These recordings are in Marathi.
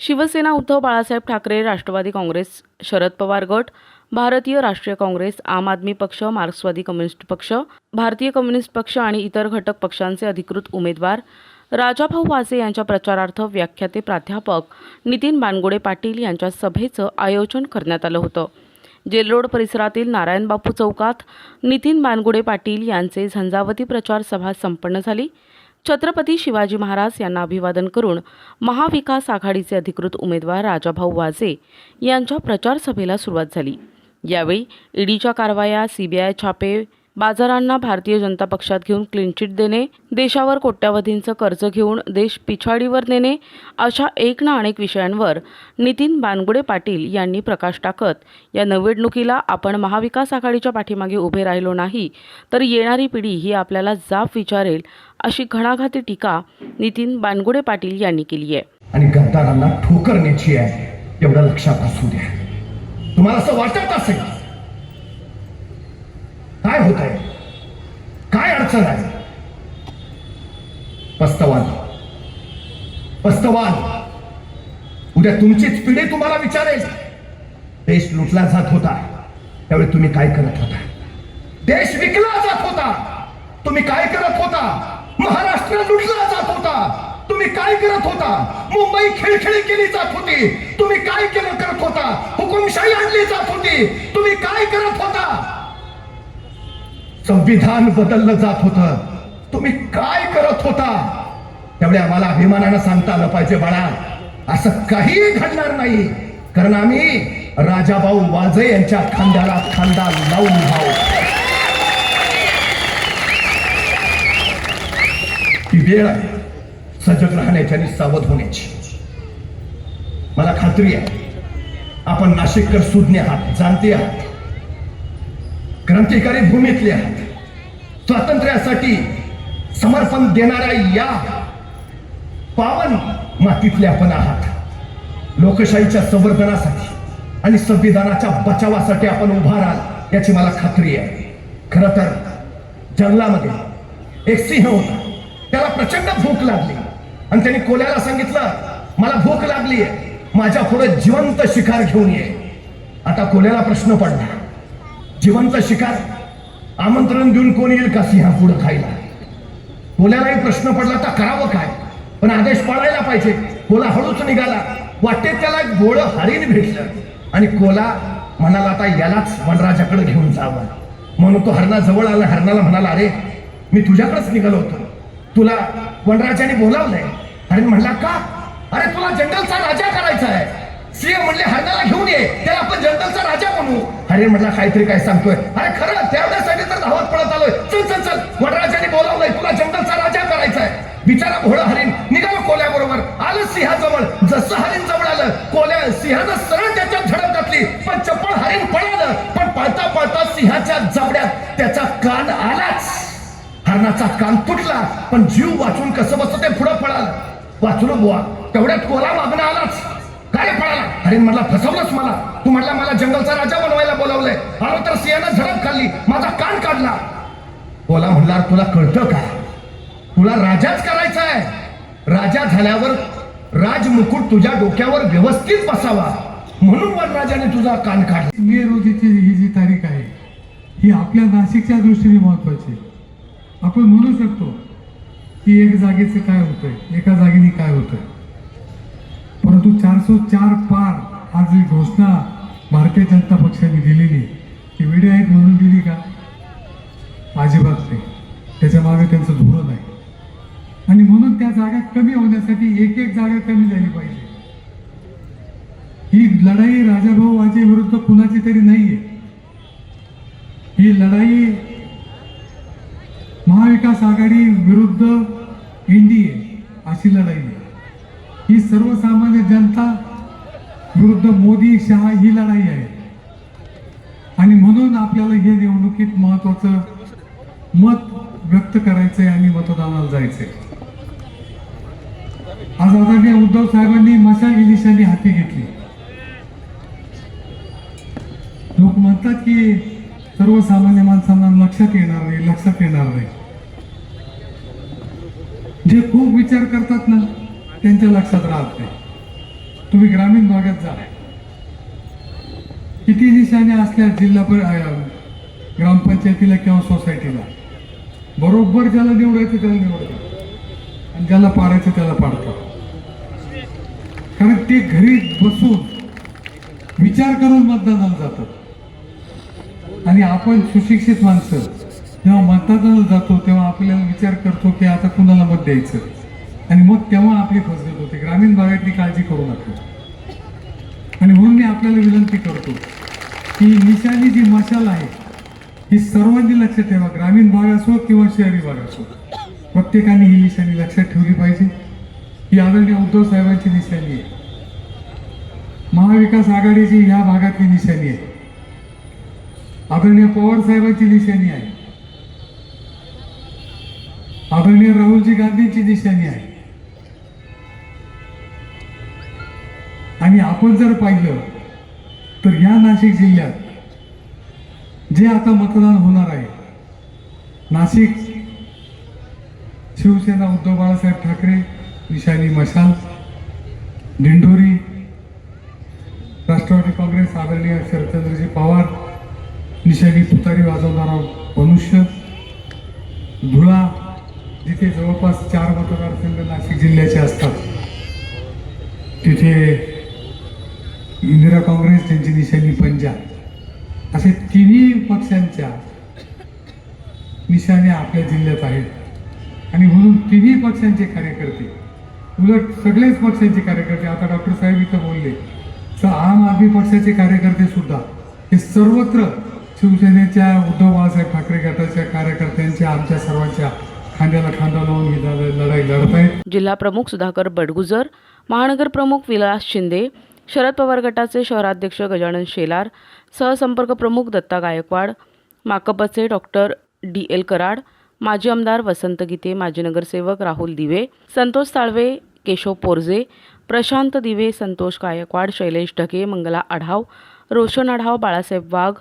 शिवसेना उद्धव बाळासाहेब ठाकरे राष्ट्रवादी काँग्रेस शरद पवार गट भारतीय राष्ट्रीय काँग्रेस आम आदमी पक्ष मार्क्सवादी कम्युनिस्ट पक्ष भारतीय कम्युनिस्ट पक्ष आणि इतर घटक पक्षांचे अधिकृत उमेदवार राजाभाऊ वासे यांच्या प्रचारार्थ व्याख्याते प्राध्यापक नितीन बानगुडे पाटील यांच्या सभेचं आयोजन करण्यात आलं होतं. जेलरोड परिसरातील नारायणबापू चौकात नितीन बानगुडे पाटील यांचे झंझावती प्रचार सभा संपन्न झाली. छत्रपती शिवाजी महाराज यांना अभिवादन करून महाविकास आघाडीचे अधिकृत उमेदवार राजाभाऊ वाजे यांच्या प्रचार सभेला सुरुवात झाली. यावेळी ईडीच्या कारवाया सीबीआय छापे बाजारांना भारतीय जनता पक्षात घेऊन क्लीन चिट देणे देशावर कोट्यावधींचं कर्ज घेऊन देश पिछाडीवर नेणे अशा एक ना अनेक विषयांवर नितीन बानगुडे पाटील यांनी प्रकाश टाकत या निवडणुकीला आपण महाविकास आघाडीच्या पाठीमागे उभे राहिलो नाही तर येणारी पिढी ही आपल्याला जाब विचारेल अशी घणाघाती टीका नितीन बानगुडे पाटील यांनी केली आहे. आणि गद्दारांना ठोकरण्याची आहे एवढं लक्षात असू द्या. तुम्हाला असं वाटत असेल काय होत आहे? काय अडचण आहे? पस्तवान. पस्तवान. उद्या तुमचीच पिढी तुम्हाला विचारेल. देश लुटला जात होता. त्यावेळी तुम्ही काय करत होता? देश विकला जात होता. तुम्ही काय करत होता? महाराष्ट्र लुटला जात होता. तुम्ही काय करत होता? मुंबई खिळखिळी केली जात होती. तुम्ही काय केलं करत होता? हुकुमशाही आणली जात होती. तुम्ही काय करत होता? संविधान बदललं जात होतं. तुम्ही काय करत होता? त्यामुळे आम्हाला अभिमानानं सांगता आलं पाहिजे बाळा. असं काही घडणार नाही. कारण आम्ही राजाभाऊ वाजे यांच्या खांद्याला खांदा लावून भाऊ वेळ आहे सजग राहण्याची आणि सावध होण्याची. मला खात्री आहे आपण नाशिककर सुज्ञ आहात जाणते आहात क्रांतिकारी भूमीतले आहात. स्वातंत्र्यासाठी समर्पण देणाऱ्या या पावन मातीतले आपण आहात. लोकशाहीच्या संवर्धनासाठी आणि संविधानाच्या बचावासाठी आपण उभा राहाल याची मला खात्री आहे. खर तर जंगलामध्ये एक सिंह होता. त्याला प्रचंड भूक लागली. आणि त्यांनी कोल्याला सांगितलं मला भूक लागली आहे माझ्या पुढे जिवंत शिकार घेऊन ये. आता कोल्याला प्रश्न पडला. जिवंत शिकार आमंत्रण देऊन कोण येईल का सिंहा पुढं खायला? कोल्यालाही प्रश्न पडला तर करावं काय? पण आदेश पाळायला पाहिजे. कोला हळूच निघाला. वाटेत त्याला एक गोळ हरिण भेटलं. आणि कोला म्हणाला आता यालाच वनराजाकडे घेऊन जावं. म्हणून तो हरणा जवळ आला. हरणाला म्हणाला अरे मी तुझ्याकडेच निघालो होतो. तुला वनराजाने बोलावलंय. हरिण म्हणला का? अरे तुला जंगलचा राजा करायचा आहे. सिंह म्हणले हरणाला घेऊन ये. त्याला आपण जंगलचा राजा बनवू. हरिण म्हटला काहीतरी काय सांगतोय? अरे चल चल चल. वडराजाने बोलावलंय तुला जंगलचा राजा करायचा आहे बिचारा भोळ हरिण निघाला कोल्याबरोबर. आलं सिंहाजवळ. जसं हरिण जवळ आलं कोल्या सिंहानं सरळ त्याच्यात झडप घातली. पण चप्पल हरिण पळालं. पण पळता पळता सिंहाच्या जबड्यात त्याचा कान आलाच. हरणाचा कान तुटला. पण जीव वाचून कसं बसत ते पुढं पळालं. वाचलो बुवा. तेवढ्यात कोला मागणं आलाच. काय पळाला? हरिण म्हणला फसवलंच मला. मला म्हणला तुला कळतं का? तुला राजाच करायचा आहे. राजा झाल्यावर राजमुकुट तुझ्या डोक्यावर व्यवस्थित बसावा. म्हणून वनराजाने तुझा कान काढला. मे रोजीची ही जी तारीख आहे ही आपल्या नाशिकच्या दृष्टीने महत्वाची आपण म्हणू शकतो की एक जागेचे काय होतंय एका जागेने काय होतंय. परंतु चारशे चार पार आज ही घोषणा भारतीय जनता पक्षाने दिलेली ती वेळे आहेत म्हणून दिली का? अजिबात नाही त्याच्यामागे त्यांचं धोरण आहे आणि म्हणून त्या जागा कमी होण्यासाठी एक एक जागा कमी झाली पाहिजे. ही लढाई राजाभाऊ वाजे विरुद्ध कुणाची तरी नाहीये. ही लढाई महाविकास आघाडी विरुद्ध एनडीए अशी लढाई आहे. ही सर्वसामान्य जनता विरुद्ध मोदी शहा ही लढाई आहे. आणि म्हणून आपल्याला हे निवडणुकीत महत्वाचं मत व्यक्त करायचंय आणि मतदानाला जायचंय आज आदरणीय उद्धव साहेबांनी मशाल निशाणी हाती घेतली. लोक म्हणतात की सर्वसामान्य माणसांना लक्षात येणार नाही लक्षात येणार नाही. जे खूप विचार करतात ना त्यांच्या लक्षात राहत नाही. तुम्ही ग्रामीण भागात जा. किती निशाणे असल्या जिल्हा ग्रामपंचायतीला किंवा सोसायटीला बरोबर ज्याला निवडायचं त्याला निवडतात आणि ज्याला पाडायचं त्याला पाडतात कारण ते घरी बसून विचार करून मतदानाला जातात. आणि आपण सुशिक्षित माणसं जेव्हा मतदानाला जातो तेव्हा आपल्याला विचार करतो की आता कुणाला मत द्यायचं? आणि मग तेव्हा आपली फसगत होते. ग्रामीण भागातली काळजी करू नका. आणि म्हणून मी आपल्याला विनंती करतो की निशाणी जी मशाल आहे ही सर्वांनी लक्षात ठेवा. ग्रामीण भाग असो किंवा शहरी भाग असो प्रत्येकाने ही निशाणी लक्षात ठेवली पाहिजे. ही आदरणीय उद्धव साहेबांची निशाणी आहे. महाविकास आघाडीची ह्या भागातली निशाणी आहे. आदरणीय पवार साहेबांची निशाणी आहे. आदरणीय राहुलजी गांधींची निशाणी आहे. आणि आपण जर पाहिलं तर या नाशिक जिल्ह्यात जे आता मतदान होणार आहे नाशिक शिवसेना उद्धव बाळासाहेब ठाकरे निशानी मशाल दिंडोरी राष्ट्रवादी काँग्रेस आदरणीय शरदचंद्रजी पवार निशानी तुतारी वाजवणारा मनुष्य धुळा जिथे जवळपास चार मतदारसंघ नाशिक जिल्ह्याचे असतात. तिथे इंदिरा काँग्रेस त्यांची निशाणी पंजाब असे तिन्ही पक्षांच्या निशाण्या आपल्या जिल्ह्यात आहेत. आणि म्हणून तिन्ही पक्षांचे कार्यकर्ते उलट सगळेच पक्षांचे कार्यकर्ते आता डॉक्टर साहेब इथं बोलले तर आम आदमी पक्षाचे कार्यकर्ते सुद्धा हे सर्वत्र शिवसेनेच्या उद्धव बाळासाहेब ठाकरे गटाच्या कार्यकर्त्यांच्या आमच्या सर्वांच्या खांद्याला खांदा लावून ही लढाई लढत आहे जिल्हा प्रमुख सुधाकर बडगुजर महानगर प्रमुख विलास शिंदे शरद पवार गटाचे शहराध्यक्ष गजानन शेलार सहसंपर्क प्रमुख दत्ता गायकवाड माकपचे डॉक्टर डी एल कराड माजी आमदार वसंत गीते माजी नगरसेवक राहुल दिवे संतोष साळवे केशव पोरजे प्रशांत दिवे संतोष गायकवाड शैलेश ढगे मंगला आढाव रोशन आढाव बाळासाहेब वाघ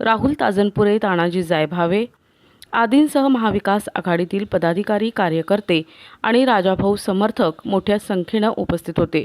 राहुल ताजनपुरे तानाजी जायभावे आदींसह महाविकास आघाडीतील पदाधिकारी कार्यकर्ते आणि राजाभाऊ समर्थक मोठ्या संख्येनं उपस्थित होते.